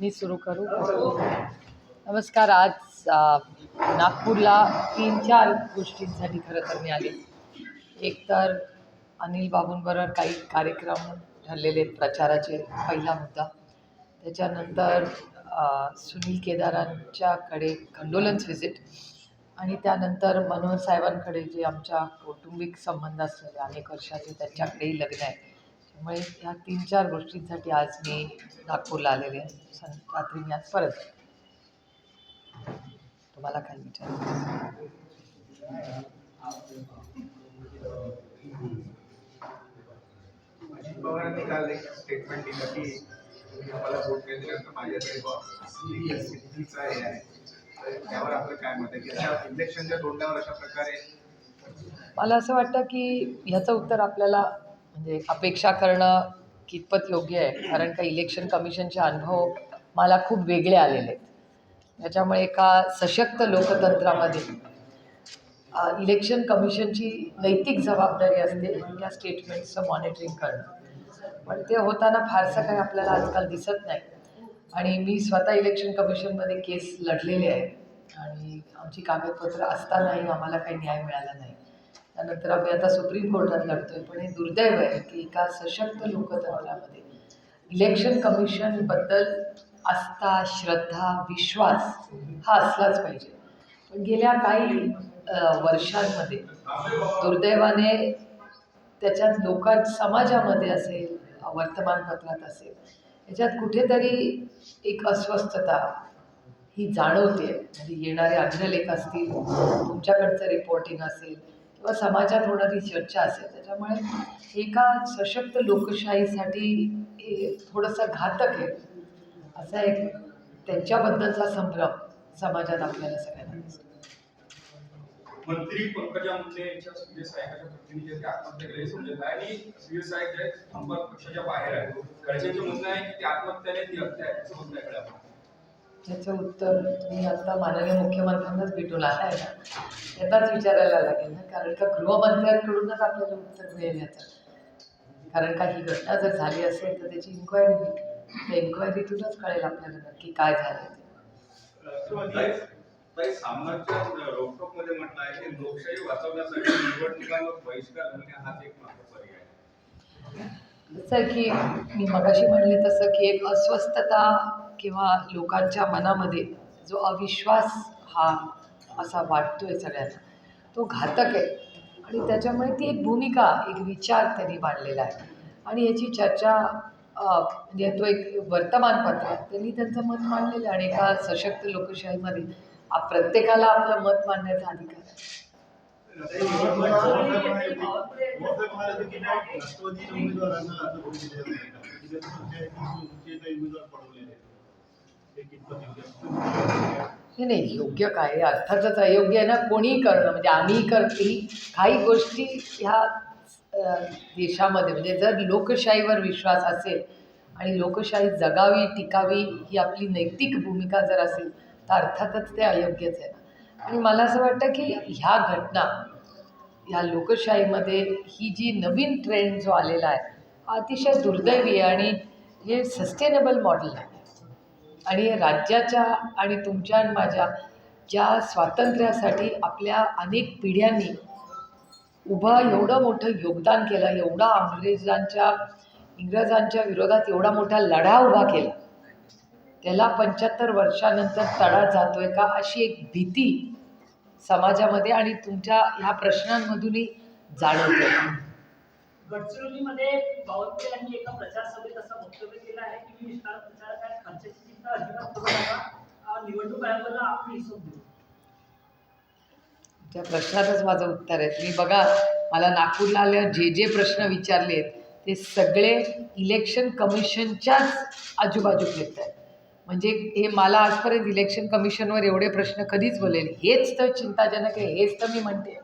मी सुरू करू. नमस्कार आज नागपूरला तीन चार गोष्टींसाठी खरं तर मी आले. एक तर अनिल बाबूंबरोबर काही कार्यक्रम ठरलेले आहेत प्रचाराचे पहिला मुद्दा. त्याच्यानंतर सुनील केदारांच्याकडे कंडोलन्स व्हिजिट आणि त्यानंतर मनोहर साहेबांकडे जे आमच्या कौटुंबिक संबंध असलेले अनेक वर्षाचे त्यांच्याकडेही लग्न आहे. त्यामुळे ह्या तीन चार गोष्टींसाठी आज मी नागपूरला आलेले आहे सं रात्री मी आज परत. तुम्हाला काय विचार अजित पवारांनी काल एक स्टेटमेंट दिलं की मला तर माझ्याकडे सिद्धीचा हे आहे त्यावर आपलं काय मत आहे की अशा इलेक्शनच्या तोंडावर अशा प्रकारे मला असं वाटतं की ह्याचं उत्तर आपल्याला म्हणजे अपेक्षा करणं कितपत योग्य आहे? कारण का इलेक्शन कमिशनचे अनुभव मला खूप वेगळे आलेले आहेत. त्याच्यामुळे एका सशक्त लोकतंत्रामध्ये इलेक्शन कमिशनची नैतिक जबाबदारी असते या स्टेटमेंट्सचं मॉनिटरिंग करणं. पण ते होताना फारसं काही आपल्याला आजकाल दिसत नाही. आणि मी स्वतः इलेक्शन कमिशनमध्ये केस लढलेले आहे आणि आमची कागदपत्रं असतानाही आम्हाला काही न्याय मिळाला नाही. त्यानंतर आम्ही आता सुप्रीम कोर्टात लढतोय पण हे दुर्दैव आहे की एका सशक्त लोकतंत्रामध्ये इलेक्शन कमिशनबद्दल आस्था श्रद्धा विश्वास हा असलाच पाहिजे. पण गेल्या काही वर्षांमध्ये दुर्दैवाने त्याच्यात लोकां समाजामध्ये असेल वर्तमानपत्रात असेल याच्यात कुठेतरी एक अस्वस्थता ही जाणवते म्हणजे येणारे अग्रलेख असतील तुमच्याकडचं रिपोर्टिंग असेल किंवा समाजात होणारी चर्चा असेल त्याच्यामुळे एका सशक्त लोकशाहीसाठी हे थोडंसं घातक आहे असा एक त्यांच्याबद्दलचा संभ्रम समाजात आपल्याला सगळ्यांना दिसतो. मंत्री पंकजा मुंडे यांच्या सुजय साहेबांच्या प्रतिनिधी ते आत्महत्या केली समजत आहे. आणि सुजय साहेब जे संपर्क पक्षाच्या बाहेर आहे खडसेंचं म्हणणं आहे की ते आत्महत्या आत्महत्याने ती हत्या आहे असं म्हणणं आहे त्याचं उत्तर मी आता माननीय मुख्यमंत्र्यांनाच भेटून आला आहे ना त्यांनाच विचारायला लागेल ना. कारण का गृहमंत्र्यांकडूनच आपल्याला उत्तर मिळेल याचं. कारण का ही घटना जर झाली असेल तर त्याची इन्क्वायरी त्या इन्क्वायरीतूनच कळेल आपल्याला नक्की काय झालं ते. म्हटलं आहे की लोकशाही वाचवण्यासाठी निवडणुकांवर बहिष्कार घालणे हाच एक मात्र पर्याय आहे. जसं की मी मगाशी म्हणले तसं की एक अस्वस्थता किंवा लोकांच्या मनामध्ये जो अविश्वास हा असा वाटतो आहे सगळ्यांना तो घातक आहे. आणि त्याच्यामुळे ती एक भूमिका एक विचार त्यांनी मांडलेला आहे. आणि याची चर्चा म्हणजे तो एक वर्तमानपत्र आहे. त्यांनी त्यांचं मत मांडलेलं आहे आणि एका सशक्त लोकशाहीमध्ये प्रत्येकाला आपलं मत मांडण्याचा अधिकार आहे. राष्ट्रवादी उमेदवारांना हे नाही योग्य नाही योग्य काय? अर्थातच अयोग्य आहे ना कोणी करणं. म्हणजे आम्ही करते काही गोष्टी ह्या देशामध्ये म्हणजे जर लोकशाहीवर विश्वास असेल आणि लोकशाही जगावी टिकावी ही आपली नैतिक भूमिका जर असेल तर अर्थातच ते अयोग्यच आहे. ना आणि मला असं वाटतं की ह्या घटना ह्या लोकशाहीमध्ये ही जी नवीन ट्रेंड जो आलेला आहे हा अतिशय दुर्दैवी आहे आणि हे सस्टेनेबल मॉडेल आहे. आणि राज्याच्या आणि तुमच्या आणि माझ्या ज्या स्वातंत्र्यासाठी आपल्या अनेक पिढ्यांनी उभं एवढं मोठं योगदान केलं एवढा अंग्रेजांच्या इंग्रजांच्या विरोधात एवढा मोठा लढा उभा केला त्याला पंच्याहत्तर वर्षानंतर तडा आहे का अशी एक भीती समाजामध्ये आणि तुमच्या ह्या प्रश्नांमधूनही जाणवते. गडचिरोलीमध्ये बावनकुळे यांनी एका प्रचार सभेत असं वक्तव्य केलं आहे की मी विस्तार प्रचारक आहे खर्चाची चिंता अजिबात करू नका. निवडणूक आयोगाला आपण हिशोब देऊ. त्या प्रश्नातच माझं उत्तर आहे. तुम्ही बघा मला नागपूरला आल्यावर जे जे प्रश्न विचारलेत ते सगळे इलेक्शन कमिशनच्याच आजूबाजू येत आहेत. म्हणजे हे मला आजपर्यंत इलेक्शन कमिशनवर एवढे प्रश्न कधीच बोलेल. हेच तर चिंताजनक आहे हेच तर मी म्हणते.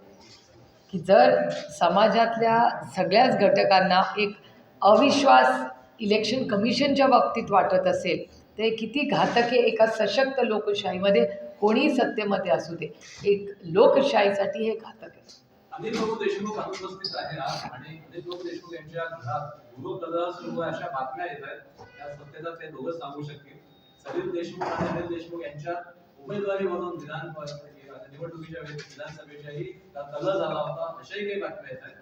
की जर समाजातल्या सगळ्याच घटकांना एक अविश्वास इलेक्शन कमिशनच्या बाबतीत वाटत असेल ते किती घातक आहे? एका सशक्त लोकशाहीमध्ये कोणीही सत्तेमध्ये असू दे एक लोकशाहीसाठी हे घातक आहे. अनिल देशमुख अनुपस्थित आहे आणि अनिल देशमुख यांच्या घरात सुरू आहे अशा बातम्या येत आहेत. त्या ते दोघं सांगू शकतील. सलील देशमुख आणि अनिल देशमुख यांच्या उमेदवारी म्हणून विधान निवडणुकीच्या वेळेस विधानसभेच्याही कलह झाला होता. अशाही काही बातम्या येत आहेत.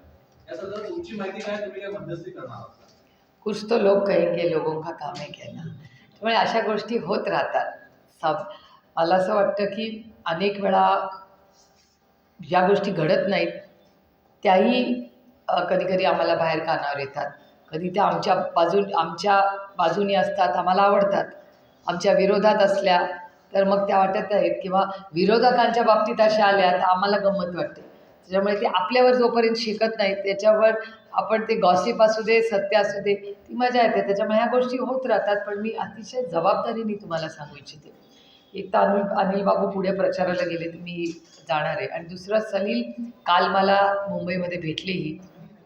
या संदर्भात तुमची माहिती काय? तुम्ही काय मध्यस्थी करणार आहात? कुछ तो लोग कहेंगे लोगों का काम है कहना त्यामुळे अशा गोष्टी होत राहतात. सब मला असं वाटतं की अनेक वेळा ज्या गोष्टी घडत नाहीत त्याही कधी कधी आम्हाला बाहेर कानावर येतात. कधी त्या आमच्या बाजू आमच्या बाजूने असतात आम्हाला आवडतात. आमच्या विरोधात असल्या तर मग त्या वाटत आहेत किंवा विरोधकांच्या बाबतीत अशा आल्या तर आम्हाला गंमत वाटते. त्याच्यामुळे ते आपल्यावर जोपर्यंत शिकत नाहीत त्याच्यावर आपण ते गॉसिप असू दे सत्य असू दे ती मजा येते. त्याच्यामुळे ह्या गोष्टी होत राहतात पण मी अतिशय जबाबदारीने तुम्हाला सांगू इच्छिते. एक तर अनिल अनिल बाबू पुढे प्रचाराला गेले तर मी जाणार आहे. आणि दुसरं सलील काल मला मुंबईमध्ये भेटलेही.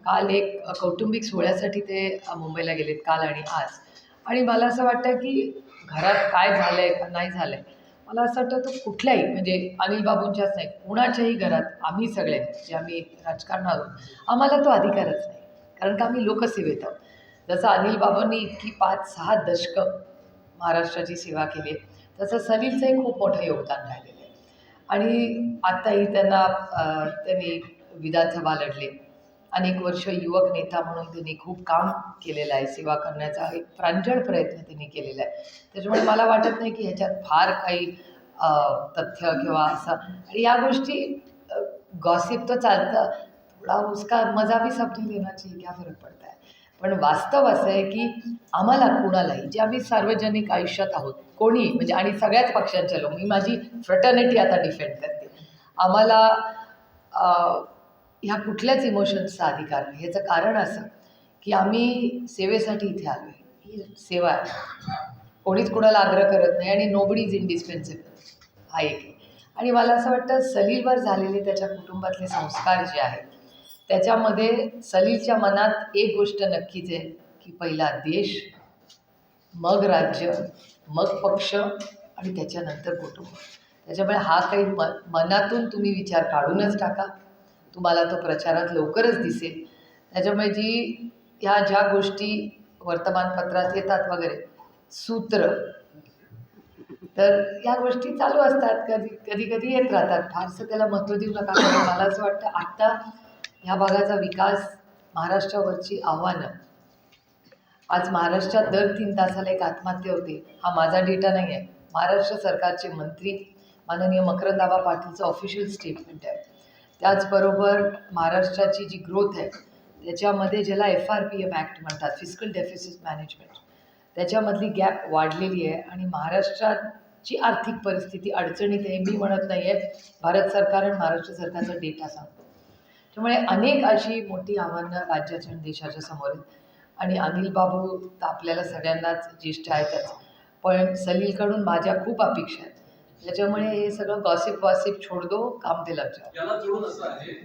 काल एक कौटुंबिक सोहळ्यासाठी ते मुंबईला गेलेत काल आणि आज. आणि मला असं वाटतं की घरात काय झालं आहे का नाही झालं आहे मला असं वाटतं तो कुठल्याही म्हणजे अनिल बाबूंच्याच नाही कुणाच्याही घरात आम्ही सगळे जे आम्ही राजकारणात आहोत आम्हाला तो अधिकारच नाही. कारण का आम्ही लोकसेवेत आहोत. जसं अनिल बाबांनी इतकी पाच सहा दशकं महाराष्ट्राची सेवा केली आहे तसं सलीलचंही खूप मोठं योगदान राहिलेलं आहे. आणि आत्ताही त्यांना त्यांनी विधानसभा लढले. अनेक वर्ष युवक नेता म्हणून त्यांनी खूप काम केलेलं आहे सेवा करण्याचा एक प्रांजळ प्रयत्न त्यांनी केलेला आहे. त्याच्यामुळे मला वाटत नाही की ह्याच्यात फार काही तथ्य किंवा असं. आणि या गोष्टी गॉसिप तर चालतं. थोडा उसका मजा भी सबने लेना चाहिए क्या फरक पडता है पण वास्तव असं आहे की आम्हाला कुणालाही जे आम्ही सार्वजनिक आयुष्यात आहोत कोणी म्हणजे आणि सगळ्याच पक्षांच्या लोक मी माझी फ्रटर्निटी आता डिफेंड करते. आम्हाला ह्या कुठल्याच इमोशन्सचा अधिकार नाही. ह्याचं कारण असं की आम्ही सेवेसाठी इथे आलो आहे ही सेवा आहे. कोणीच कुणाला आग्रह करत नाही आणि नोबडी इज इंडिस्पेन्सिबल हा एक आहे. आणि मला असं वाटतं सलीलवर झालेले त्याच्या कुटुंबातले संस्कार जे आहेत त्याच्यामध्ये सलीलच्या मनात एक गोष्ट नक्कीच आहे की पहिला देश मग राज्य मग पक्ष आणि त्याच्यानंतर कुटुंब. त्याच्यामुळे हा काही म मनातून तुम्ही विचार काढूनच टाका. तुम्हाला तो प्रचारात लवकरच दिसेल. त्याच्यामुळे जी ह्या ज्या गोष्टी वर्तमानपत्रात येतात वगैरे सूत्र तर या गोष्टी चालू असतात. कधी कधी कधी येत राहतात. फारसं त्याला महत्त्व देऊ नका. मला असं वाटतं आत्ता ह्या भागाचा विकास महाराष्ट्रावरची आव्हानं. आज महाराष्ट्रात दर तीन तासाला एक आत्महत्या होते. हा माझा डेटा नाही आहे महाराष्ट्र सरकारचे मंत्री माननीय मकरंदाबा पाटीलचं ऑफिशियल स्टेटमेंट आहे. त्याचबरोबर महाराष्ट्राची जी ग्रोथ आहे त्याच्यामध्ये ज्याला F R P M act म्हणतात फिजिकल डेफिसिट मॅनेजमेंट त्याच्यामधली गॅप वाढलेली आहे आणि महाराष्ट्राची आर्थिक परिस्थिती अडचणीत आहे मी म्हणत नाही आहे. भारत सरकार आणि महाराष्ट्र सरकारचा डेटा सांगतो. त्यामुळे अनेक अशी मोठी आव्हानं राज्याच्या आणि देशाच्या समोर आहेत. आणि अनिल बाबू तर आपल्याला सगळ्यांनाच ज्येष्ठ आहेतच. पण सलीलकडून माझ्या खूप अपेक्षा आहेत. त्याच्यामुळे हे सगळं गॉसिप वॉसिप छोड दो काम ते लग जाओ